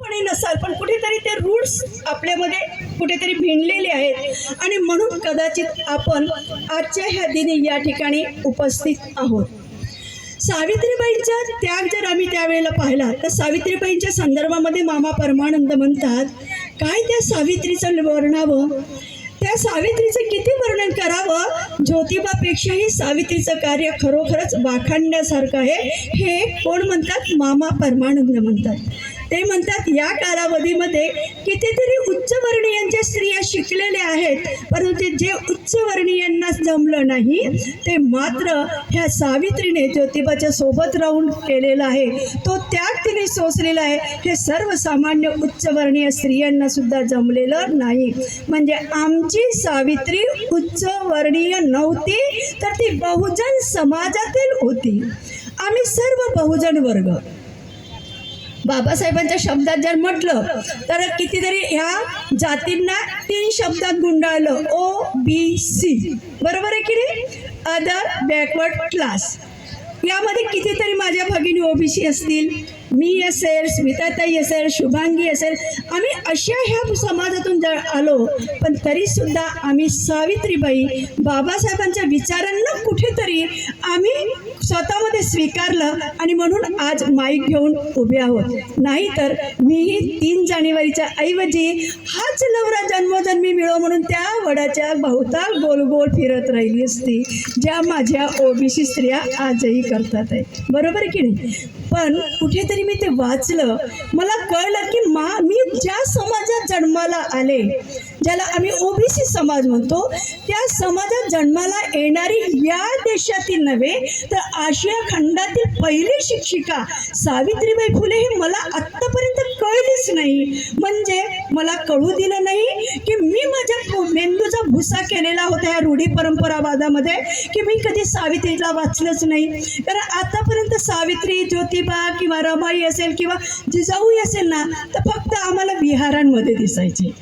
पण नसाल पण कुठेतरी ते रूट्स आपल्यामध्ये कुठेतरी भिनलेले आहेत. आणि म्हणून कदाचित आपण आजच्या ह्या दिनी या ठिकाणी उपस्थित आहोत. सावित्रीबाईंचा त्याग जर आम्ही त्यावेळेला पाहिला तर सावित्रीबाईंच्या संदर्भामध्ये मामा परमानंद म्हणतात काय त्या सावित्रीचं वर्णावं? त्या सावित्रीचं किती वर्णन करावं? ज्योतिबापेक्षाही सावित्रीचं कार्य खरोखरच वाखाणण्यासारखं आहे. हे कोण म्हणतात? मामा परमानंद म्हणतात. ते म्हणतात या कालावधीमध्ये कितीतरी उच्चवर्णीयांच्या स्त्रिया शिकलेल्या आहेत परंतु जे उच्चवर्णीयांना जमलं नाही ते मात्र ह्या सावित्रीने ज्योतिबाच्या सोबत राहून केलेला आहे. तो त्याग तिने सोसलेला आहे. हे सर्वसामान्य उच्चवर्णीय स्त्रियांना सुद्धा जमलेलं नाही. म्हणजे आमची सावित्री उच्चवर्णीय नव्हती तर ती बहुजन समाजातील होती. आम्ही सर्व बहुजन वर्ग. बाबासाहेबांच्या शब्दात जर म्हटलं तर कितीतरी ह्या जातींना तीन शब्दात गुंडाळलं. ओ बी सी बरोबर आहे की नाही? अदर बॅकवर्ड क्लास यामध्ये कितीतरी माझ्या भगिनी ओबीसी असतील. मी असेल स्मिताताई असेल शुभांगी असेल आम्ही अशा ह्या समाजातून जर आलो पण तरीसुद्धा आम्ही सावित्रीबाई बाबासाहेबांच्या विचारांना कुठेतरी आम्ही स्वतःमध्ये स्वीकारलं आणि म्हणून आज माईक घेऊन उभे आहोत. नाहीतर मीही तीन जानेवारीच्या ऐवजी हाच नवरा जन्मजन्मी मिळो म्हणून त्या वडाच्या बहुताल गोलगोल फिरत राहिली असती ज्या माझ्या ओबीसी स्त्रिया आजही करतात आहे बरोबर की नाही? पण कुठेतरी मी ते वाचलं. मला कळलं की मा मी ज्या समाजात जन्माला आले ज्याला आम्ही ओबीसी समाज म्हणतो त्या समाजात जन्माला येणारी या देशातील नव्हे तर आशिया खंडातील पहिली शिक्षिका सावित्रीबाई फुले ही मला आत्तापर्यंत नाही. म्हणजे मला कळू दिलं नाही की मी माझ्या मेंदूचा भुसा केलेला होता या रूढी परंपरावादामध्ये की मी कधी सावित्रीला वाचलंच नाही. कारण आतापर्यंत सावित्री ज्योतिबा किंवा रमाई असेल किंवा जिजाऊ असेल ना तर फक्त आम्हाला विहारांमध्ये दिसायचे.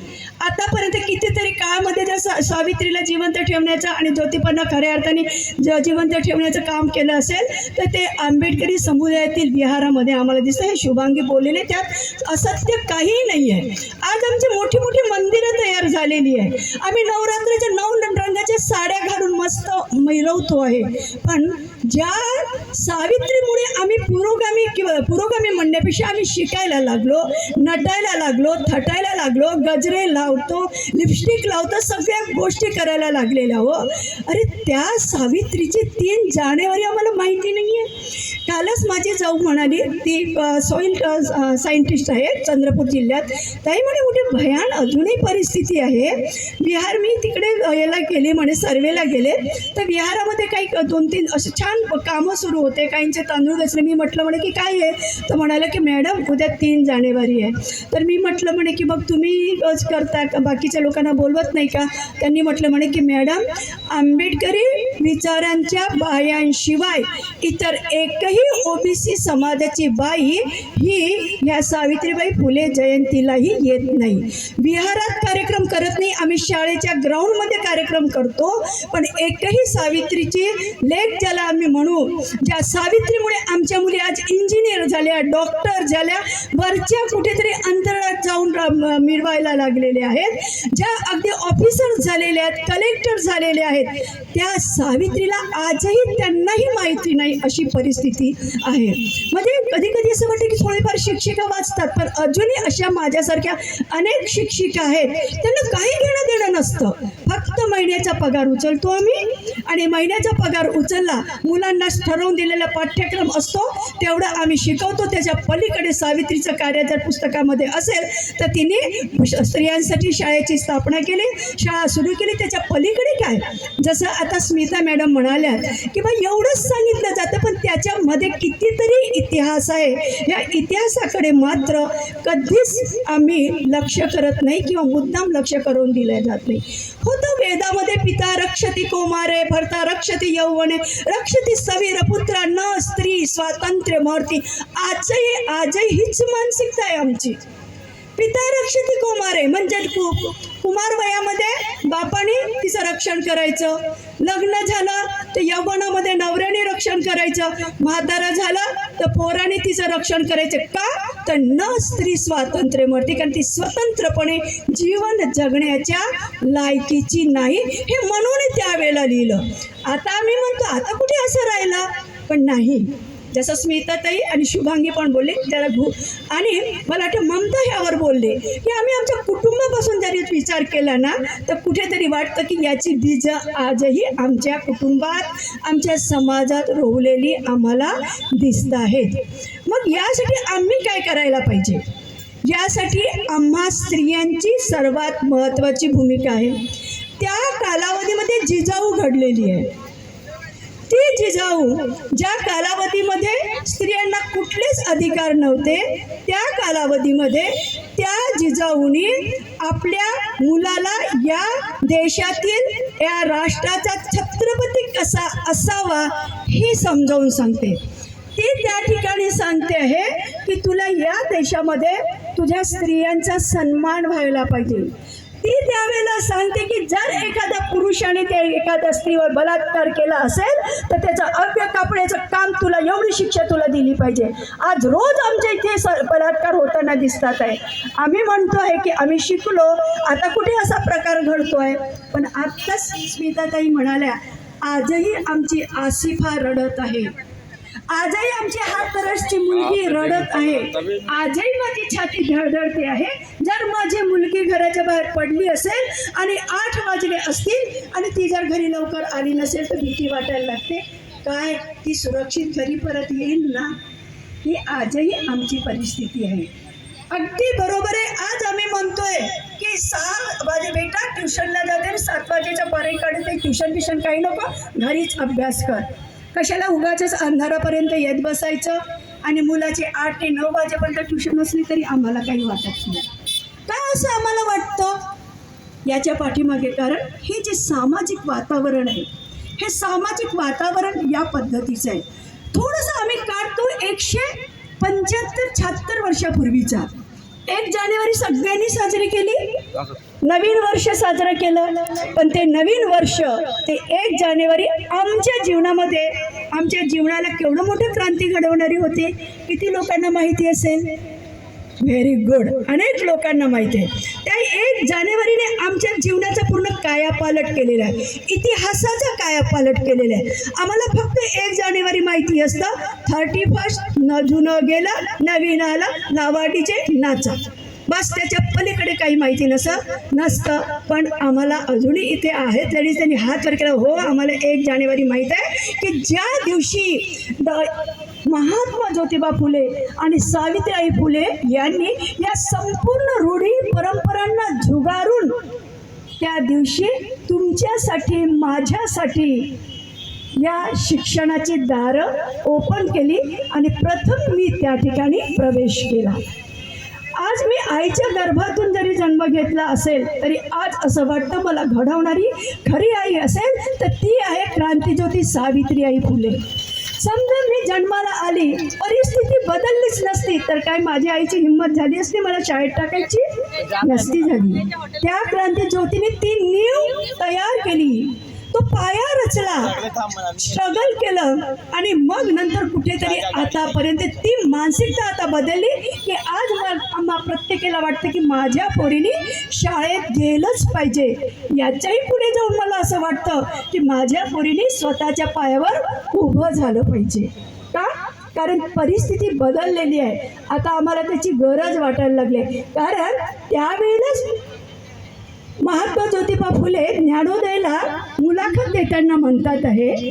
आतापर्यंत कितीतरी काळामध्ये त्या सा सावित्रीला जिवंत ठेवण्याचं आणि ज्योतिबांना खऱ्या अर्थाने ज जिवंत ठेवण्याचं काम केलं असेल तर ते आंबेडकरी समुदायातील विहारामध्ये आम्हाला दिसतं. हे शुभांगी बोललेले त्यात असत्य काहीही नाही आहे आज आमची मोठी मोठी मंदिरं तयार झालेली आहे आम्ही नवरात्रीच्या नऊ रंगाच्या साड्या घालून मस्त मिरवतो आहे. पण ज्या सावित्रीमुळे आम्ही पुरोगामी किंवा पुरोगामी म्हणण्यापेक्षा आम्ही शिकायला लागलो नटायला लागलो थटायला लागलो गजरे लावतो लिपस्टिक लावतो सगळ्या गोष्टी करायला लागलेल्या हो. अरे त्या सावित्रीची तीन जानेवारी आम्हाला माहिती नाही आहे कालच माझी जाऊ म्हणाली ती सॉईल सायंटिस्ट आहे चंद्र चंद्रपूर जिल्ह्यात. ताई म्हणे कुठे भयान अजूनही परिस्थिती आहे. विहार मी तिकडे याला गेले म्हणे सर्वेला गेले. तर विहारामध्ये काही दोन तीन असे छान कामं सुरू होते. काहींचे तांदूळ घसले. मी म्हटलं म्हणे की काय आहे? तर म्हणाला की मॅडम उद्या तीन जानेवारी आहे. तर मी म्हटलं म्हणे की मग तुम्ही करता का? बाकीच्या लोकांना बोलवत नाही का? त्यांनी म्हटलं म्हणे की मॅडम आंबेडकरी विचारांच्या बायांशिवाय इतर एकही ओबीसी समाजाची बाई ही ह्या सावित्रीबाई फुले जयंतीलाही येत नाही. विहारात कार्यक्रम करत नाही. आम्ही शाळेच्या ग्राउंडमध्ये कार्यक्रम करतो. पण एकही सावित्रीची लेख ज्याला आम्ही म्हणू ज्या सावित्रीमुळे आमच्या मुली आज इंजिनियर झाल्या. डॉक्टर झाल्या वरच्या कुठेतरी अंतराळात जाऊन मिळवायला लागलेल्या आहेत. ज्या अगदी ऑफिसर झालेल्या आहेत कलेक्टर झालेले आहेत त्या सावित्रीला आजही त्यांनाही माहिती नाही अशी परिस्थिती आहे. म्हणजे कधी कधी असं वाटतं की थोडेफार शिक्षिका वाचतात पण अजूनही अशा माझ्यासारख्या अनेक शिक्षिका आहेत त्यांना काही घेणं देणं नसतं. फक्त महिन्याचा पगार उचलतो आम्ही आणि महिन्याचा पगार उचलला मुलांना ठरवून दिलेला पाठ्यक्रम असतो तेवढं आम्ही शिकवतो. त्याच्या पलीकडे सावित्रीचं कार्य जर पुस्तकामध्ये असेल तर तिने स्त्रियांसाठी शाळेची स्थापना केली शाळा सुरू केली. त्याच्या पलीकडे काय? जसं आता स्मिता मॅडम म्हणाल्या की बा एवढंच सांगितलं जातं पण त्याच्यामध्ये कितीतरी इतिहास आहे. या इतिहासाकडे मात्र कधीच आम्ही लक्ष करत नाही किंवा मुद्दाम लक्ष करून दिलं जात नाही. होतं वेदामध्ये पिता रक्षती कोमारे भरता रक्षती यौवने रक्षती सवीर पुत्र न स्त्री स्वातंत्र्य मूर्ती आजही आजही हीच मानसिकता आहे आमची. पिता रक्षती कुमारे म्हणजे कुमार वयामध्ये बापाने तिचं रक्षण करायचं. लग्न झालं तर यवनामध्ये नवऱ्याने रक्षण करायचं. म्हातारा झालं तर पोराने तिचं रक्षण करायचं. का? तर न स्त्री स्वातंत्र्य मिळते कारण ती स्वतंत्रपणे जीवन जगण्याच्या लायकीची नाही हे म्हणून त्यावेळेला लिहिलं. आता आम्ही म्हणतो आता कुठे असं राहिलं? पण नाही. जसं स्मिताताई आणि शुभांगी पण बोलले त्याला भू आणि मला वाटतं ममता ह्यावर बोलले. की आम्ही आमच्या कुटुंबापासून जरी विचार केला ना तर कुठेतरी वाटतं की याची बीज आजही आमच्या कुटुंबात आमच्या समाजात रोवलेली आम्हाला दिसत आहेत मग यासाठी आम्ही काय करायला पाहिजे? यासाठी आम्हा स्त्रियांची सर्वात महत्त्वाची भूमिका आहे. त्या कालावधीमध्ये जिजाऊ घडलेली आहे. ती जिजाऊ ज्या कालावधीमध्ये स्त्रियांना कुठलेच अधिकार नव्हते त्या कालावधीमध्ये त्या जिजाऊनी आपल्या मुलाला या देशातील या राष्ट्राचा छत्रपती कसा असावा हे समजावून सांगते. ती त्या ठिकाणी सांगते आहे की तुला या देशामध्ये तुझ्या स्त्रियांचा सन्मान व्हायला पाहिजे. ती त्यावेळेला सांगते की जर एखाद्या पुरुषाने त्या एखाद्या स्त्रीवर बलात्कार केला असेल तर त्याचं अव्य कापण्याचं काम तुला एवढी शिक्षा तुला दिली पाहिजे. आज रोज आमच्या इथे स बलात्कार होताना दिसतात आहे. आम्ही म्हणतो आहे की आम्ही शिकलो आता कुठे असा प्रकार घडतो आहे पण आत्ताच स्मिताताई म्हणाल्या आजही आमची आसिफा रडत आहे. आजही आमची हातरसची मुलगी रडत आहे. आजही माझी छाती धडधडते आहे. जर माझी मुलगी घराच्या बाहेर पडली असेल आणि आठ वाजले असतील आणि ती जर घरी लवकर आली नसेल तर भीती वाटायला लागते. काय? ती सुरक्षित घरी परत येईल ना? ही आजही आमची परिस्थिती आहे. अगदी बरोबर आहे आज आम्ही म्हणतोय की सहा वाजे बेटा ट्युशनला जाते सात वाजेच्या परेकडे ते ट्युशन ट्युशन काही नको. घरीच अभ्यास कर. कशाला उगाच अंधारापर्यंत येत बसायचं? आणि मुलाचे आठ ते नऊ वाजेपर्यंत ट्युशन असली तरी आम्हाला काही वाटत नाही. का असं आम्हाला वाटतं? याच्या पाठीमागे कारण हे जे सामाजिक वातावरण आहे हे सामाजिक वातावरण या पद्धतीचं आहे. थोडंसं आम्ही काढतो एकशे पंच्याहत्तर शहात्तर वर्षापूर्वीचा. एक जानेवारी सगळ्यांनी साजरी केली? नवीन वर्ष साजरं केलं. पण ते नवीन वर्ष ते एक जानेवारी आमच्या जीवनामध्ये आमच्या जीवनाला केवढं मोठं क्रांती घडवणारी होती किती लोकांना माहिती असेल? व्हेरी गुड अनेक लोकांना माहिती आहे. त्या एक जानेवारीने आमच्या जीवनाचा पूर्ण कायापालट केलेला आहे. इतिहासाचा कायापालट केलेला आहे. आम्हाला फक्त एक जानेवारी माहिती असतं. थर्टी फर्स्ट न जुनं गेलं नवीन आलं नावाटीचे नाचा बस त्याच्या पलीकडे काही माहिती नसं नसतं. पण आम्हाला अजूनही इथे आहेत तरी त्यांनी हात वर केला. हो आम्हाला एक जानेवारी माहीत आहे की ज्या दिवशी द महात्मा ज्योतिबा फुले आणि सावित्रीबाई फुले यांनी या संपूर्ण रूढी परंपरांना झुगारून त्या दिवशी तुमच्यासाठी माझ्यासाठी या शिक्षणाची दारं ओपन केली आणि प्रथम मी त्या ठिकाणी प्रवेश केला. आज मी आईच्या गर्भातून जरी जन्म घेतला असेल तरी आज असं वाटतं मला घडवणारी खरी आई असेल तर ती आहे क्रांतीज्योती सावित्री आई फुले. समजा मी जन्माला आली परिस्थिती बदललीच नसती तर काय माझ्या आईची हिंमत झाली असती? मला शाळेत टाकायची नसती झाली. त्या क्रांती ज्योतीने ती नीव तयार केली. तो पाया रचला. स्ट्रगल केलं. आणि मग नंतर कुठेतरी आतापर्यंत ती मानसिकता आता बदलली की आज प्रत्येकाला वाटतं की माझ्या पोरीने शाळेत गेलंच पाहिजे. याच्याही पुढे जाऊन मला असं वाटतं की माझ्या पोरीने स्वतःच्या पायावर उभं झालं पाहिजे. का? कारण परिस्थिती बदललेली आहे. आता आम्हाला त्याची गरज वाटायला लागली. कारण त्यावेळेलाच महात्मा ज्योतिबा फुले ज्ञानोदयला मुलाखत देताना म्हणतात आहे.